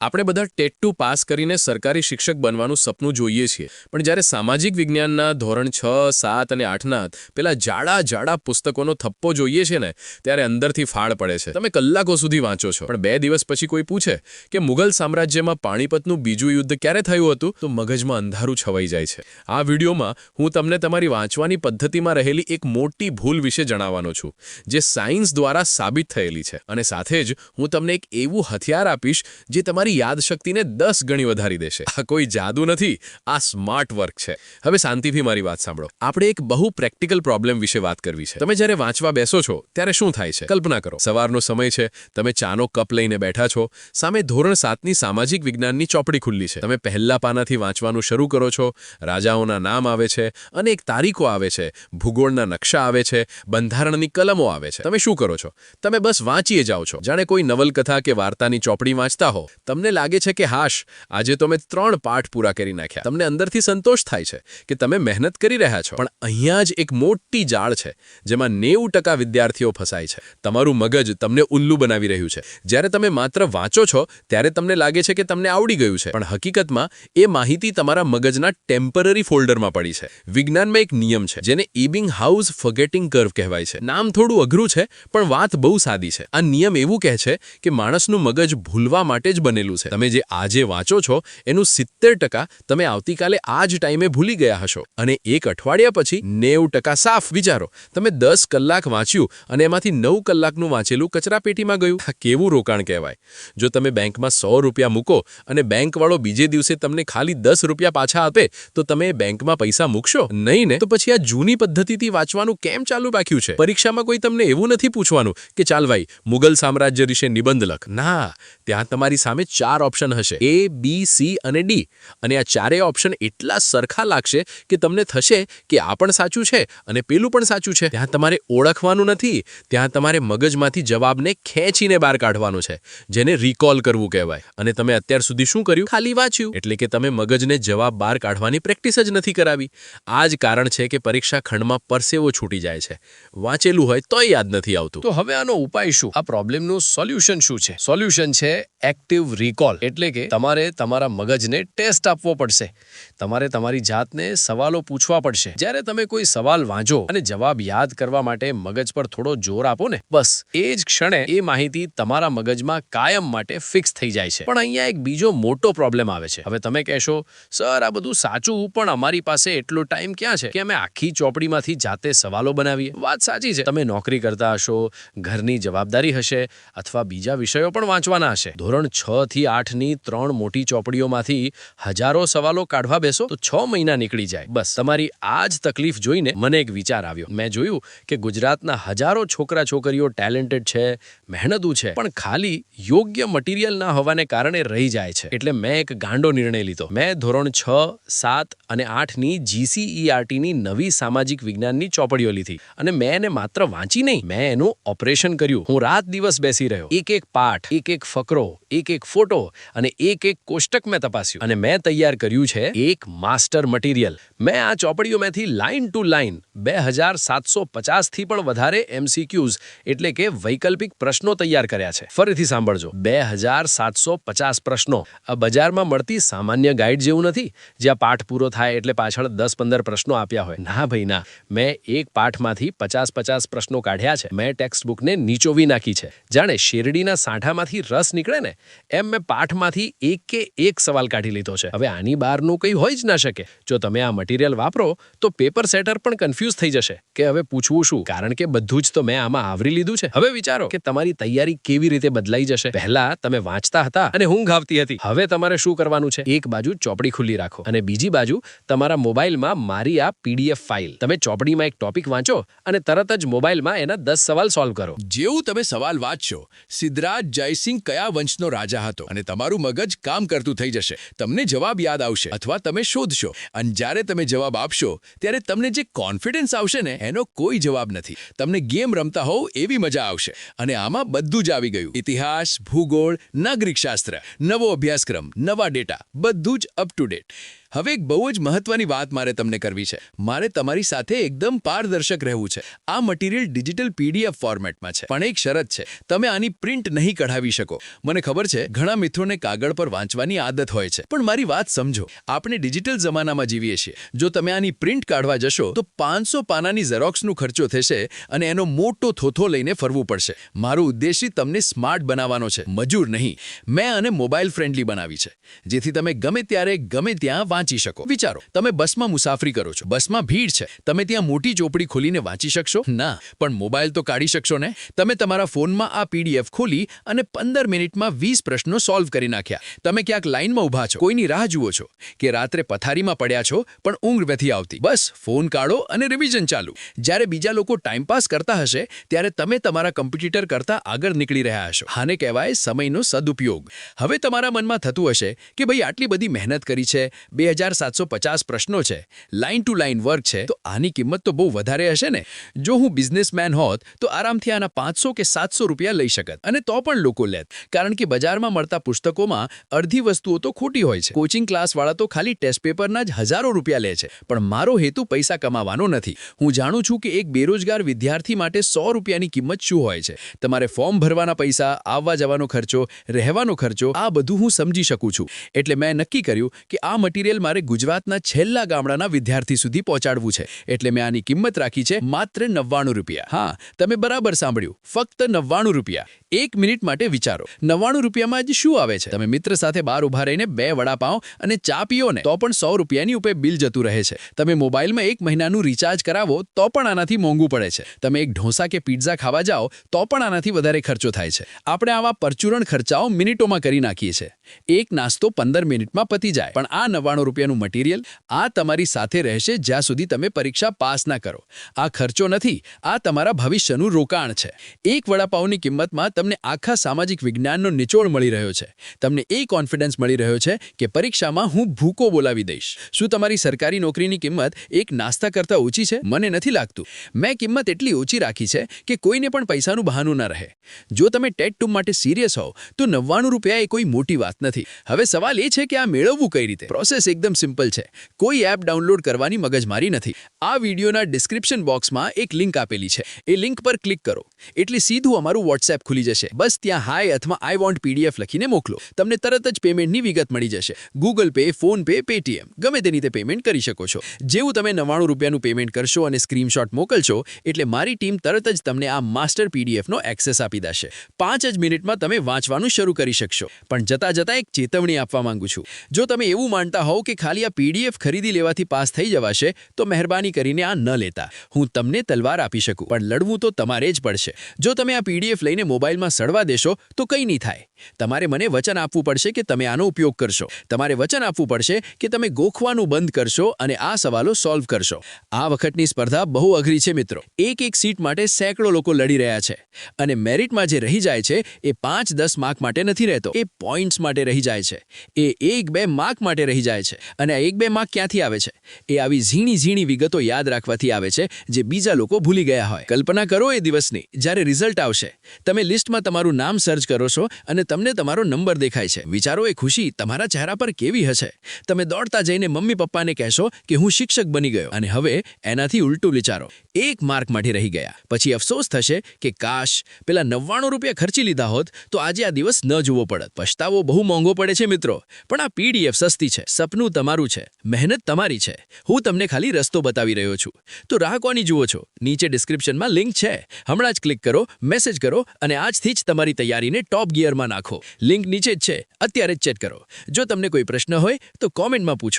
આપણે બધા TET two pass કરીને સરકારી શિક્ષક બનવાનું સપનું જોઈએ છીએ. પણ જ્યારે સામાજિક વિજ્ઞાનના ધોરણ છ, સાત અને આઠના પેલા જાડા જાડા પુસ્તકોનો થપ્પો જોઈએ છે ને, ત્યારે અંદરથી ફાળ પડે છે. તમે કલાકો સુધી વાંચો છો. પણ બે દિવસ પછી કોઈ પૂછે કે મુઘલ સામ્રાજ્યમાં પાણીપતનું બીજું યુદ્ધ ક્યારે થયું હતું, તો મગજમાં અંધારું છવાઈ જાય છે. આ વિડીયોમાં હું તમને તમારી વાંચવાની પદ્ધતિમાં રહેલી એક મોટી ભૂલ વિશે જણાવવાનો છું, જે સાયન્સ દ્વારા સાબિત થયેલી છે. અને સાથે જ હું તમને એક એવું હથિયાર આપીશ, જે તમારી યાદશક્તિને દસ ગણી વધારી દેશે. આ કોઈ જાદુ નથી, આ સ્માર્ટ વર્ક છે. હવે શાંતિથી મારી વાત સાંભળો. આપણે એક બહુ પ્રેક્ટિકલ પ્રોબ્લેમ વિશે વાત કરવી છે. તમે જ્યારે વાંચવા બેસો છો, ત્યારે શું થાય છે? કલ્પના કરો. સવારનો સમય છે, તમે ચાનો કપ લઈને બેઠા છો. સામે ધોરણ સાતની સામાજિક વિજ્ઞાનની ચોપડી ખુલ્લી છે. તમે પહેલા પાનાથી વાંચવાનું શરૂ કરો છો. રાજાઓના નામ આવે છે અને એક તારીખો આવે છે. ભૂગોળના નકશા આવે છે, બંધારણની કલમો આવે છે. તમે શું કરો છો? તમે બસ વાંચીએ જાઓ છો. જાણે કોઈ નવલકથા કે વાર્તાની ચોપડી વાંચતા હો. તમને લાગે છે કે હાશ, આજે તો મેં ત્રણ પાઠ પૂરા કરી નાખ્યા. તમને અંદરથી સંતોષ થાય છે કે તમે મહેનત કરી રહ્યા છો. પણ અહીંયા જ એક મોટી જાળ છે, જેમાં નેવું ટકા વિદ્યાર્થીઓ ફસાય છે. તમારું મગજ તમને ઉલ્લુ બનાવી રહ્યું છે. જ્યારે તમે માત્ર વાંચો છો, ત્યારે તમને લાગે છે કે તમને આવડી ગયું છે. પણ હકીકતમાં, એ માહિતી તમારા મગજના ટેમ્પરરી ફોલ્ડરમાં પડી છે. વિજ્ઞાનમાં એક નિયમ છે, જેને ઇબિંગ હાઉસ ફગેટિંગ કર્વ કહેવાય છે. નામ થોડું અઘરું છે, પણ વાત બહુ સાદી છે. આ નિયમ એવું કહે છે કે માણસનું મગજ ભૂલવા માટે જ બનેલું છે. તમે જે આજે વાંચો છો, એનું સિત્તેર ટકા તમે આવતીકાલે આ જ ટાઈમે ભૂલી ગયા હશો. અને એક અઠવાડિયા પછી નેવું સાફ વિચારો. તમે દસ કલાક વાંચ્યું અને એમાંથી નવ કલાકનું વાંચેલું કચરાપેટીમાં ગયું. આ કેવું રોકાણ કહેવાય? જો તમે બેંકમાં સો રૂપિયા મૂકો અને બેંકવાળો બીજે દિવસે તમને ખાલી દસ રૂપિયા પાછા આપે, તો તમે બેંકમાં પૈસા મૂકશો? નહીં ને? તો પછી આ જૂની પદ્ધતિથી વાંચવાનું કેમ ચાલુ રાખ્યું છે? પરીક્ષામાં કોઈ તમને એવું નથી પૂછવાનું કે, ચાલ ભાઈ મુગલ સામ્રાજ્ય વિશે નિબંધ લખ. ના ત્યાં તમારી સામે ચાર ઓપ્શન હશે. એ બી સી અને ડી અને આ ચારેય ઓપ્શન એટલા સરખા લાગશે કે તમને થશે કે આ પણ સાચું છે અને પેલું પણ સાચું છે. ત્યાં તમારે ઓળખવાનું નથી. ત્યાં તમારે મગજમાંથી જવાબને ખેંચીને બહાર કાઢવાનું છે, જેને રિકોલ કરવું કહેવાય. અને તમે અત્યાર સુધી શું કર્યું? ખાલી વાંચ્યું. એટલે કે તમે મગજને જવાબ બહાર કાઢવાની પ્રેક્ટિસ જ નથી કરાવી. આ જ કારણ છે કે પરીક્ષા ખંડમાં પરસેવો છૂટી જાય છે. વાંચેલું હોય તોય યાદ નથી આવતું. તો હવે આનો ઉપાય શું? આ પ્રોબ્લેમનું સોલ્યુશન શું છે? સોલ્યુશન છે એક્ટિવ રિકોલ એટલે કે તમારે તમારા મગજને ટેસ્ટ આપવો પડશે. તમારે તમારી જાતને સવાલો પૂછવા પડશે. જ્યારે તમે કોઈ સવાલ વાંચો અને જવાબ યાદ કરવા માટે મગજ પર થોડો જોર આપો ને, બસ એ જ ક્ષણે એ માહિતી તમારા મગજમાં કાયમ માટે ફિક્સ થઈ જાય છે. પણ અહીંયા એક બીજો મોટો પ્રોબ્લેમ આવે છે. હવે તમે કહેશો, સર, આ બધું સાચું, પણ અમારી પાસે એટલો ટાઈમ ક્યાં છે? કે અમે આખી ચોપડીમાંથી જાતે સવાલો બનાવીએ. વાત સાચી છે. તમે નોકરી કરતા હશો, ઘરની જવાબદારી હશે, અથવા બીજા વિષયો પણ વાંચવાના હશે. ધોરણ છ થી આઠની ત્રણ મોટી ચોપડીઓમાંથી હજારો સવાલો કાઢવા બેસો તો છ મહિના નીકળી જાય. બસ, તમારી આ જ તકલીફ જોઈને મને એક વિચાર આવ્યો. મેં જોયું કે ગુજરાતના હજારો છોકરા છોકરીઓ ટેલેન્ટેડ છે, મહેનતુ છે, પણ ખાલી યોગ્ય મટીરિયલ ના હોવાને કારણે રહી જાય છે. એટલે મેં એક ગાંડો નિર્ણય લીધો. મેં ધોરણ છ, સાત અને આઠની જીસીઈઆરટીની નવી સામાજિક વિજ્ઞાનની ચોપડીઓ લીધી અને મેં એને માત્ર વાંચી નહીં, મેં એનું ઓપરેશન કર્યું. હું રાત દિવસ બેસી રહ્યો. એક એક પાઠ એક એક ફકરો એક એક ફોટો અને એક એક કોષ્ટક મેં તપાસ્યું. અને મેં તૈયાર કર્યું છે એક માસ્ટર મટીરિયલ. મેં આ ચોપડીઓમાંથી લાઇન ટુ લાઇન બે હજાર સાતસો પચાસથી પણ વધારે એમસીક્યુઝ એટલે કે વૈકલ્પિક પ્રશ્નો તૈયાર કર્યા છે. ફરીથી સાંભળજો. બે હજાર સાતસો પચાસ પ્રશ્નો. આ બજારમાં મળતી સામાન્ય ગાઈડ જેવું નથી. જ્યાં પાઠ પૂરો થાય એટલે પાછળ દસ પંદર પ્રશ્નો આપ્યા હોય. ના ભાઈ, ના. મેં એક પાઠમાંથી પચાસ પચાસ પ્રશ્નો કાઢ્યા છે. મેં ટેક્સ્ટ બુકને નીચોવી નાખી છે. જાણે શેરડીના સાંઠામાંથી રસ નીકળે ને? એમ મેં પાઠમાંથી એક કે એક સવાલ કાઢી લીધો છે. હવે આની બહારનું કંઈ હોઈ જ ના શકે. જો તમે આ મટીરિયલ વાપરો, તો પેપર સેટર પણ કન્ફ્યુઝ થઈ જશે કે હવે પૂછવું શું? કારણ કે બધું જ તો મેં આમાં આવરી લીધું છે. હવે વિચારો કે તમારી તૈયારી કેવી રીતે બદલાઈ જશે? પહેલા તમે વાંચતા હતા અને ઊંઘ આવતી હતી. હવે તમારે શું કરવાનું છે? એક બાજુ ચોપડી ખુલ્લી રાખો અને બીજી બાજુ તમારા મોબાઈલમાં મારી આ પીડીએફ ફાઇલ. તમે ચોપડીમાં એક ટોપિક વાંચો અને તરત જ મોબાઈલમાં એના દસ સવાલ સોલ્વ કરો. જેવું તમે સવાલ વાંચશો, સિદ્ધરાજ જયસિંહ કયા વંશનો રાજા હતો અને તમારું મગજ કામ કરતું થઈ જશે. તમને જવાબ યાદ આવશે અથવા તમે શોધશો. અને જ્યારે તમે જવાબ આપશો, ત્યારે તમને જે કોન્ફિડન્સ આવશે ને, એનો કોઈ જવાબ નથી. તમને ગેમ રમતા હોવ એવી મજા આવશે. અને આમાં બધું જ આવી ગયું. ઇતિહાસ, ભૂગોળ નાગરિક શાસ્ત્ર નવો અભ્યાસક્રમ, નવા ડેટા, બધું જ અપ ટુ ડેટ હવે એક બહુ જ મહત્વની વાત મારે તમને કરવી છે. મારે તમારી સાથે એકદમ પારદર્શક રહેવું છે. આ મટીરિયલ ડિજિટલ પીડીએફ ફોર્મેટમાં છે. પણ એક શરત છે. તમે આની પ્રિન્ટ નહીં કઢાવી શકો. મને ખબર છે, ઘણા મિત્રોને કાગળ પર વાંચવાની આદત હોય છે. પણ મારી વાત સમજો. આપણે ડિજિટલ જમાનામાં જીવીએ છીએ. જો તમે આની પ્રિન્ટ કાઢવા જશો, તો પાંચસો પાનાની ઝેરોક્સનો ખર્ચો થશે અને એનો મોટો થોથો લઈને ફરવું પડશે. મારો ઉદ્દેશ્ય તમને સ્માર્ટ બનાવવાનો છે. મજૂર નહીં. મેં આને મોબાઈલ ફ્રેન્ડલી બનાવી છે. જેથી તમે ગમે ત્યારે, ગમે ત્યાં વાંચી શકો. વિચારો, તમે બસમાં મુસાફરી કરો છો. બસમાં ભીડ છે. તમે ત્યાં મોટી ચોપડી ખોલીને વાંચી શકશો? ના. પણ મોબાઈલ તો કાઢી શકશો ને? તમે તમારા ફોનમાં આ પીડીએફ ખોલી અને પંદર મિનિટમાં વીસ પ્રશ્નો સોલ્વ કરી નાખ્યા. તમે ક્યાંક લાઇનમાં ઊભા છો. કોઈની રાહ જુઓ છો કે રાત્રે પથારીમાં પડ્યા છો, પણ ઊંઘ નથી આવતી. બસ, ફોન કાઢો અને રિવિઝન ચાલુ. જ્યારે બીજા લોકો ટાઈમપાસ કરતા હશે, ત્યારે તમે તમારા કમ્પ્યુટર કરતા આગળ નીકળી રહ્યા હશો. આને કહેવાય સમયનો સદુપયોગ. હવે તમારા મનમાં થતું હશે કે ભાઈ આટલી બધી મહેનત કરી છે, બે હજાર સાતસો પચાસ પ્રશ્નો છે લાઇન ટુ લાઇન વર્ક છે, તો આની કિંમત તો બહુ વધારે હશે ને? જો હું બિઝનેસમેન હોત, તો આરામથી આના પાંચસો કે સાતસો રૂપિયા લઈ શકત. અને તો પણ લોકો લેત, કારણ કે બજારમાં મળતા પુસ્તકોમાં અડધી વસ્તુઓ તો ખોટી હોય છે. કોચિંગ ક્લાસવાળા તો ખાલી ટેસ્ટ પેપરના જ હજારો રૂપિયા લે છે. પણ મારો હેતુ પૈસા કમાવાનો નથી. હું જાણું છું કે એક બેરોજગાર વિદ્યાર્થી માટે સો રૂપિયાની કિંમત શું હોય છે? તમારે ફોર્મ ભરવાના પૈસા, આવવા જવાનો ખર્ચો, રહેવાનો ખર્ચો, આ બધું હું સમજી શકું છું. એટલે મેં નક્કી કર્યું કે આ મટીરિયલ મારે ગુજરાતના છેલ્લા ગામડાના વિદ્યાર્થી સુધી પહોંચાડવું છે. એટલે મેં આની કિંમત રાખી છે માત્ર નવ્વાણું રૂપિયા. હા, તમે બરાબર સાંભળ્યું. ફક્ત નવ્વાણું રૂપિયા. એક મિનિટ માટે વિચારો. નવ્વાણું રૂપિયામાં જ શું આવે છે? તમે મિત્ર સાથે બહાર ઊભા રહીને બે વડાપાઉં અને ચા પીઓ ને તો પણ સો રૂપિયાની ઉપર બિલ જતું રહે છે. તમે મોબાઈલમાં એક મહિનાનું રિચાર્જ કરાવો, તો પણ આનાથી મોંઘું પડે છે. તમે એક ઢોસા કે પિઝા ખાવા જાઓ, તો પણ આનાથી વધારે ખર્ચો થાય છે. આપણે આવા પરચુરણ ખર્ચાઓ મિનિટોમાં કરી નાખીએ છીએ એક નાસ્તો પંદર મિનિટમાં પતી જાય. પણ આ નવ્વાણું રૂપિયાનું મટીરિયલ, આ તમારી સાથે રહેશે જ્યાં સુધી તમે પરીક્ષા પાસ ના કરો. આ ખર્ચો નથી, આ તમારા ભવિષ્યનું રોકાણ છે. એક વડાપાઉંની કિંમતમાં તમને આખા સામાજિક વિજ્ઞાનનો નિચોડ મળી રહ્યો છે. તમને એ કોન્ફિડન્સ મળી રહ્યો છે કે પરીક્ષામાં હું ભૂકો બોલાવી દઈશ. શું તમારી સરકારી નોકરીની કિંમત એક નાસ્તા કરતાં ઓછી છે? મને નથી લાગતું. મેં કિંમત એટલી ઓછી રાખી છે કે કોઈને પણ પૈસાનું બહાનું ન રહે. જો તમે ટેટ ટુ માટે સિરિયસ હોવ, તો નવ્વાણું રૂપિયા એ કોઈ મોટી વાત નથી. હવે સવાલ એ છે કે આ મેળવવું કઈ રીતે? પ્રોસેસ એકદમ સિમ્પલ છે. કોઈ એપ ડાઉનલોડ કરવાની મગજમારી નથી. આ વિડીયોના ડિસ્ક્રિપ્શન બોક્સમાં એક લિંક આપેલી છે. એ લિંક પર ક્લિક કરો. એટલે સીધું અમારું વોટ્સએપ ખુલી જશે. બસ ત્યાં હાય અથવા આઈ વોન્ટ પીડીએફ લખીને મોકલો. તમને તરત જ પેમેન્ટની વિગત મળી જશે. Google Pay PhonePe Paytm ગમે તે રીતે પેમેન્ટ કરી શકો છો. જેવું તમે નવ્વાણું રૂપિયાનું પેમેન્ટ કરશો અને સ્ક્રીનશોટ મોકલશો, એટલે મારી ટીમ તરત જ તમને આ માસ્ટર પીડીએફનો એક્સેસ આપી દેશે. પાંચ જ મિનિટમાં તમે વાંચવાનું શરૂ કરી શકશો. પણ જતાં જતાં એક ચેતવણી આપવા માંગુ છું. જો તમે એવું માનતા હોવ કે ખાલી આ પીડીએફ ખરીદી લેવાથી પાસ થઈ જવાશે, તો મહેરબાની કરીને આ ન લેતા. હું તમને તલવાર આપી શકું. પણ લડવું તો તમારે જ પડશે. જો તમે આ પીડીએફ લઈને મોબાઈલમાં સડવા દેશો, તો કંઈ નહીં થાય. તમારે મને વચન આપવું પડશે કે તમે આનો ઉપયોગ કરશો. તમારે વચન આપવું પડશે કે તમે ગોખવાનું બંધ કરશો અને આ સવાલો સોલ્વ કરશો. આ વખતની સ્પર્ધા બહુ અઘરી છે, મિત્રો. એક એક સીટ માટે સેંકડો લોકો લડી રહ્યા છે. અને મેરિટમાં જે રહી જાય છે, એ પાંચ દસ માર્ક માટે નથી રહેતો. એ પોઈન્ટ્સ માટે રહી જાય છે. એ એક બે માર્ક માટે રહી જાય છે. અને આ એક બે માર્ક ક્યાંથી આવે છે? એ આવી ઝીણી ઝીણી વિગતો યાદ રાખવાથી આવે છે, જે બીજા લોકો ભૂલી ગયા હોય. કલ્પના કરો એ દિવસની, જ્યારે રિઝલ્ટ આવશે. તમે લિસ્ટમાં તમારું નામ સર્ચ કરો છો અને તમને તમારો નંબર દેખાય છે. વિચારો એ ખુશી તમારા ચહેરા પર કેવી હશે? તમે દોડતા જઈને મમ્મી પપ્પાને કહેશો કે હું શિક્ષક બની ગયો અને હવે એનાથી ઉલટું વિચારો. એક માર્ક માટે રહી ગયા. પછી અફસોસ થશે કે કાશ, પેલા નવ્વાણું રૂપિયા ખર્ચી લીધા હોત તો આજે આ દિવસ ન જોવો પડત. પછતાવો બહુ મોંઘો પડે છે મિત્રો. પણ આ પીડીએફ સસ્તી છે. સપનું તમારું છે. મહેનત તમારી છે. હું તમને ખાલી રસ્તો બતાવી રહ્યો છું. તો રાહ કોની જુઓ છો? નીચે ડિસ્ક્રિપ્શનમાં લિંક છે. હમણાં જ ક્લિક કરો મેસેજ કરો અને આજથી જ તમારી તૈયારીને ટોપ ગિયરમાં નાખો. લિંક નીચે જ છે. અત્યારે જ ચેક કરો. જો તમને કોઈ પ્રશ્ન હોય તો કોમેન્ટમાં પૂછો.